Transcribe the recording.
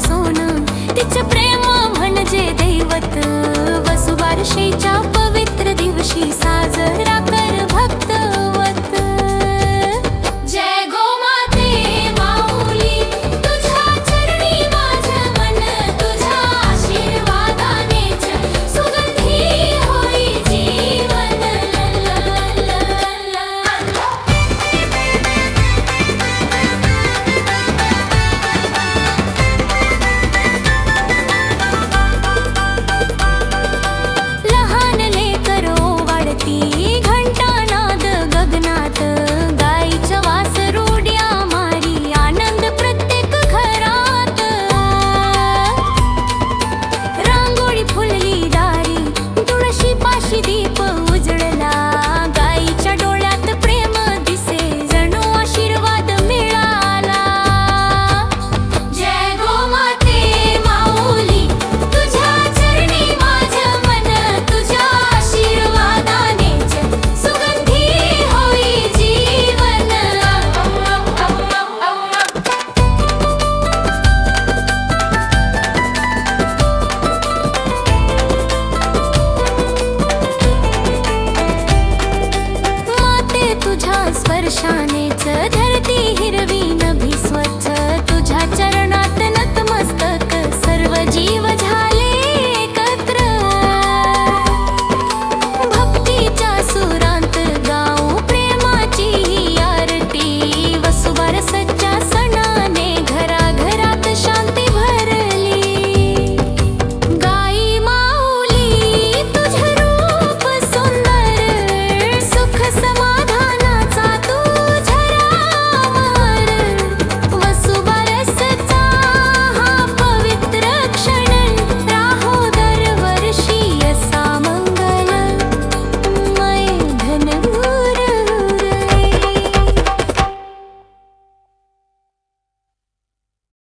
सोन. सोन तिचं प्रेम म्हणजे दैवत वसुबारशीच्या